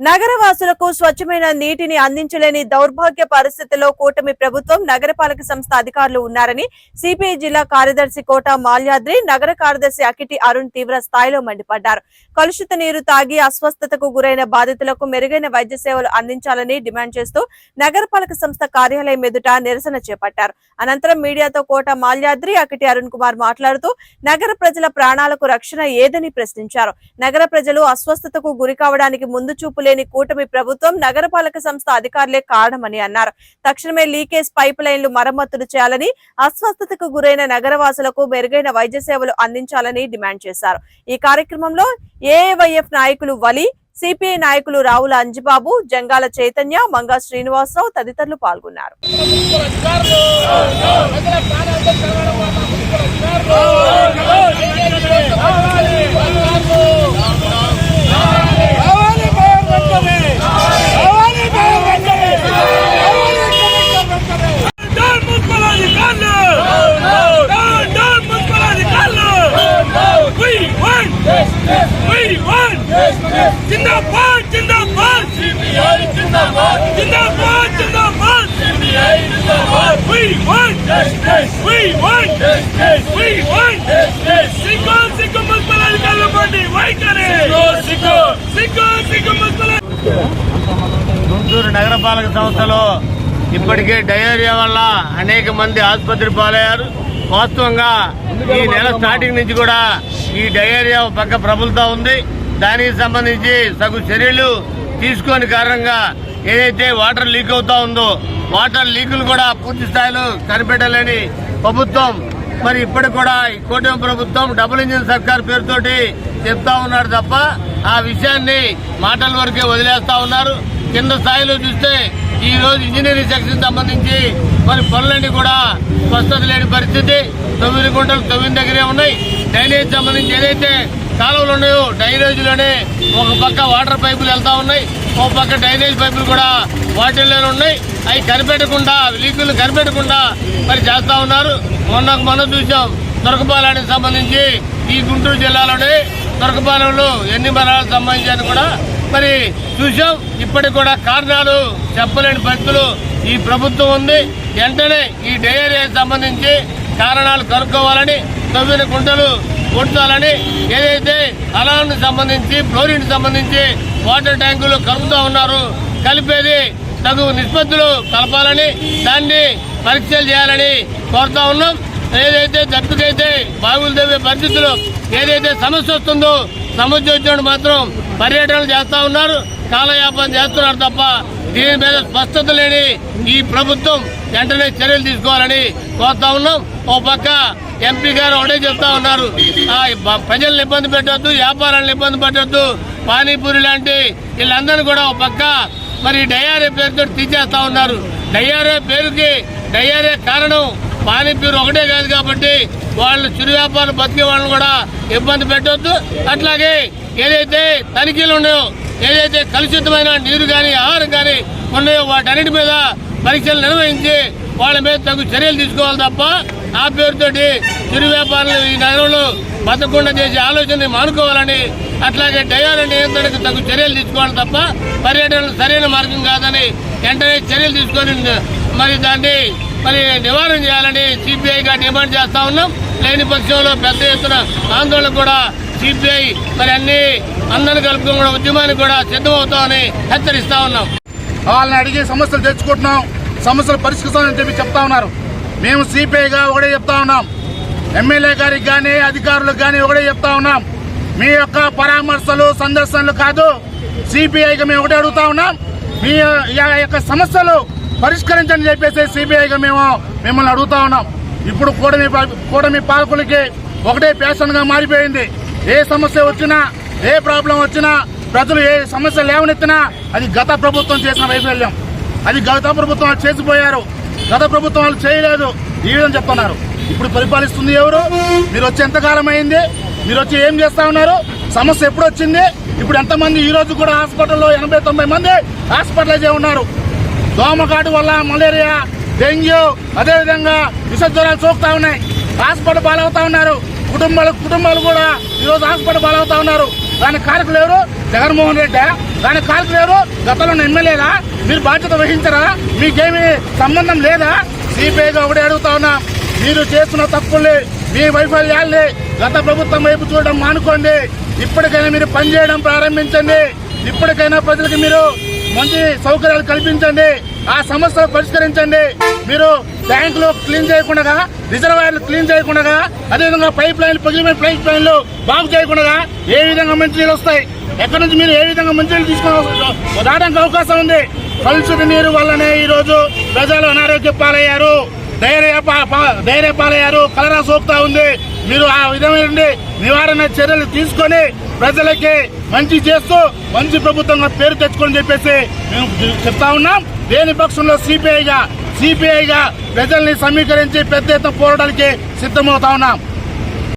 నగరవాసులకు స్వచ్ఛమైన నీటిని అందించలేని దౌర్భాగ్య పరిస్థితిలో కూటమి ప్రభుత్వం నగరపాలక సంస్థ అధికారులు ఉన్నారని సిపిఐ జిల్లా కార్యదర్శి కోట మాల్యాద్రి నగర కార్యదర్శి అకిటి అరుణ్ తీవ్ర స్థాయిలో మండిపడ్డారు. కలుషిత నీరు తాగి అస్వస్థతకు గురైన బాధితులకు మెరుగైన వైద్య సేవలు అందించాలని డిమాండ్ చేస్తూ నగరపాలక సంస్థ కార్యాలయం ఎదుట నిరసన చేపట్టారు. అనంతరం మీడియాతో కోట మాల్యాద్రి అకిటి అరుణ్ కుమార్ మాట్లాడుతూ నగర ప్రజల ప్రాణాలకు రక్షణ ఏదని ప్రశ్నించారు. నగర ప్రజలు అస్వస్థతకు గురి కావడానికి ముందు చూపులే లేని కూటమి ప్రభుత్వం నగరపాలక సంస్థ అధికారులే కారణమని అన్నారు. తక్షణమే లీకేజ్ పైప్ లైన్లు మరమ్మతులు చేయాలని అస్వస్థతకు గురైన నగరవాసులకు మెరుగైన వైద్య సేవలు అందించాలని డిమాండ్ చేశారు. ఈ కార్యక్రమంలో ఏఐవైఎఫ్ నాయకులు వలి సిపిఐ నాయకులు రావుల అంజిబాబు జంగాల చైతన్య మంగా శ్రీనివాసరావు తదితరులు పాల్గొన్నారు. కావాలి మేయర్ వెంటనే కావాలి మేయర్ వెంటనే కావాలి మేయర్ వెంటనే డౌన్ మున్సిపల్ అధికారులు డౌన్ డౌన్ మున్సిపల్ అధికారులు we want we want జిందాబాద్ జిందాబాద్ సిబిఐ జిందాబాద్ జిందాబాద్ జిందాబాద్ సిబిఐ జిందాబాద్ we want justice. We want justice. We want justice. సిగ్గు మున్సిపల్ అధికారులు పండి వైఖరి సిగ్గు సిగ్గు సిగ్గు మున్సిపల్ గుంటూరు నగరపాలక సంస్థలో ఇప్పటికే డయేరియా వల్ల అనేక మంది ఆసుపత్రి పాలయ్యారు. వాస్తవంగా ఈ నెల స్టార్టింగ్ నుంచి కూడా ఈ డయేరియా పక్క ప్రబలుతా ఉంది. దానికి సంబంధించి సగు చర్యలు తీసుకొని కారణంగా ఏదైతే వాటర్ లీక్ అవుతా ఉందో వాటర్ లీకులు కూడా పూర్తి స్థాయిలో కనిపెట్టలేని ప్రభుత్వం. మరి ఇప్పటికి కూడా ఈ కూటమి ప్రభుత్వం డబుల్ ఇంజిన్ సర్కార్ పేరుతోటి చెప్తా ఉన్నారు తప్ప ఆ విషయాన్ని మాటల వరకే వదిలేస్తా ఉన్నారు. కింద స్థాయిలో చూస్తే ఈ రోజు ఇంజనీరింగ్ సెక్షన్ సంబంధించి మరి పనులన్నీ కూడా స్పష్టత లేని పరిస్థితి. తొమ్మిది గుంటలు తొమ్మిది దగ్గరే ఉన్నాయి. డ్రైనేజ్ సంబంధించి ఏదైతే కాలువలు ఉన్నాయో డ్రైనేజీలోనే ఒక పక్క వాటర్ పైపులు వెళ్తా ఉన్నాయి. ఓ పక్క డ్రైనేజ్ పైపులు కూడా వాటిల్లోనే ఉన్నాయి. అవి కనిపెట్టకుండా లీకులు కనిపెట్టకుండా మరి చేస్తూ ఉన్నారు. మొన్న మొన్న చూసాం దొరకపాలానికి సంబంధించి ఈ గుంటూరు జిల్లాలోనే దొరకపాలెంలో ఎన్ని మరణాలకు సంబంధించి కూడా మరి చూసాం. ఇప్పటికి కూడా కారణాలు చెప్పలేని పరిస్థితులు ఈ ప్రభుత్వం ఉంది. వెంటనే ఈ డయేరియాకి సంబంధించి కారణాలు కనుక్కోవాలని తవ్విన గుంటలు కొట్టాలని ఏదైతే అలాంటి సంబంధించి ఫ్లోరిన్ సంబంధించి వాటర్ ట్యాంకులు కలుపుతూ ఉన్నారు. కలిపేది తగు నిష్పత్తులు కలపాలని దాన్ని పరీక్షలు చేయాలని కోరుతా ఉన్నాం. ఏదైతే దప్పికైతే బాగులు తవ్వే పరిస్థితులు ఏదైతే సమస్య వస్తుందో సమస్య వచ్చినప్పుడు మాత్రం పర్యటనలు చేస్తూ ఉన్నారు. కాలయాపన చేస్తున్నారు తప్ప దీని మీద స్పష్టత లేని ఈ ప్రభుత్వం వెంటనే చర్యలు తీసుకోవాలని కోరుతా ఉన్నాం. ఓ పక్క ఎంపీ గారు ఒకటే చెప్తా ఉన్నారు. ఆ ప్రజల్ని ఇబ్బంది పెట్టొద్దు వ్యాపారాలను ఇబ్బంది పెట్టొద్దు పానీపూరి లాంటి వీళ్ళందరూ కూడా ఒక పక్క మరి డయారే పేరుతో తీసేస్తా ఉన్నారు. డయారే పేరుకి డయారే కారణం పానీపూరి ఒకటే కాదు కాబట్టి వాళ్ళు చిరు వ్యాపారం బతికే వాళ్ళని కూడా ఇబ్బంది పెట్టొద్దు. అట్లాగే ఏదైతే తనిఖీలు ఉన్నాయో ఏదైతే కలుషితమైన నీరు కానీ ఆహారం కానీ ఉన్నాయో వాటన్నిటి మీద పరీక్షలు నిర్వహించి వాళ్ళ మీద తగు చర్యలు తీసుకోవాలి తప్ప ఆ పేరుతోటి చిరు వ్యాపారులు ఈ నగరంలో బతకుండా చేసే ఆలోచన మానుకోవాలని అట్లాగే డయాల నియంత్రణకు తగు చర్యలు తీసుకోవాలి తప్ప పర్యటనలు సరైన మార్గం కాదని వెంటనే చర్యలు తీసుకొని మరి దాన్ని మరి నివారణ చేయాలని సిపిఐగా డిమాండ్ చేస్తా ఉన్నాం. లేని పక్షంలో పెద్ద ఎత్తున ఆందోళన కూడా సిబిఐ మరి అన్ని అందరిని కలుపుకున్న ఉద్యమానికి కూడా సిద్ధమవుతామని హెచ్చరిస్తా ఉన్నాం. వాళ్ళని అడిగి సమస్యలు తెచ్చుకుంటున్నాం. సమస్యలు పరిష్కరిస్తామని చెప్పి చెప్తా ఉన్నారు. మేము సిపిఐగా ఒకటే చెప్తా ఉన్నాం. ఎమ్మెల్యే గారికి కానీ అధికారులకు కానీ ఒకటే చెప్తా ఉన్నాం. మీ యొక్క పరామర్శలు సందర్శనలు కాదు సిపిఐగా మేము ఒకటే అడుగుతా ఉన్నాం. మీ యొక్క సమస్యలు పరిష్కరించని చెప్పేసి సిపిఐగా మేము మిమ్మల్ని అడుగుతా ఉన్నాం. ఇప్పుడు కూడమి కూడమి పాలకులకి ఒకటే ప్యాషన్గా మారిపోయింది. ఏ సమస్య వచ్చినా ఏ ప్రాబ్లం వచ్చినా ప్రజలు ఏ సమస్య లేవనెత్తినా అది గత ప్రభుత్వం చేసిన వైఫల్యం. అది గత ప్రభుత్వం చేసిపోయారు. గత ప్రభుత్వం వాళ్ళు చేయలేదు. ఈ విధంగా చెప్తున్నారు. ఇప్పుడు పరిపాలిస్తుంది ఎవరు? మీరు వచ్చి ఎంతకాలం అయింది? మీరు వచ్చి ఏం చేస్తా ఉన్నారు? సమస్య ఎప్పుడు వచ్చింది? ఇప్పుడు ఎంతమంది ఈ రోజు కూడా హాస్పిటల్లో ఎనభై తొంభై మంది హాస్పిటలైజ్ ఉన్నారు. దోమకాటు వల్ల మలేరియా డెంగ్యూ అదేవిధంగా విష జ్వరాలు సోకుతా ఉన్నాయి. హాస్పిటల్ పాలవుతా ఉన్నారు. కుటుంబాలు కుటుంబాలు కూడా ఈరోజు హాస్పిటల్ పాలవుతా ఉన్నారు. దాని కారకులు ఎవరు? జగన్మోహన్ రెడ్డి. దాని కారకులు ఎవరు? గతంలో ఉన్న ఎమ్మెల్యేలా మీరు బాధ్యత వహించరా? మీకేమి సంబంధం లేదా? సిపిఐగా ఒకటి అడుగుతా ఉన్నా. మీరు చేస్తున్న తప్పుల్ని మీ వైఫల్యాల్ని గత ప్రభుత్వం వైపు చూడడం మానుకోండి. ఇప్పటికైనా మీరు పనిచేయడం ప్రారంభించండి. ఇప్పటికైనా ప్రజలకు మీరు మంచి సౌకర్యాలు కల్పించండి. ఆ సమస్యలు పరిష్కరించండి. మీరు ట్యాంకులు క్లీన్ చేయకుండా రిజర్వాయర్లు క్లీన్ చేయకుండా అదేవిధంగా పైప్ లైన్లు పగిలిపోయిన పైప్ లైన్లు బాగు చేయకుండా ఏ విధంగా మంచినీళ్ళు వస్తాయి? ఎక్కడి నుంచి మీరు ఏ విధంగా మంచి నీళ్ళు తీసుకుని రావడానికి అవకాశం ఉంది. కలుషిత నీరు వల్లనే ఈరోజు ప్రజలు అనారోగ్య పాలయ్యారు. ధైర్య ధైర్య పాలయ్యారు. కలరా సోకుతా ఉంది. మీరు ఆ విధమైన నివారణ చర్యలు తీసుకొని ప్రజలకి మంచి చేస్తూ మంచి ప్రభుత్వంగా పేరు తెచ్చుకొని చెప్పేసి మేము చెప్తా ఉన్నాం. లేని పక్షంలో సిపిఐగా సిపిఐగా ప్రజల్ని సమీకరించి పెద్ద ఎత్తున పోరాటానికి సిద్ధమవుతా ఉన్నాం.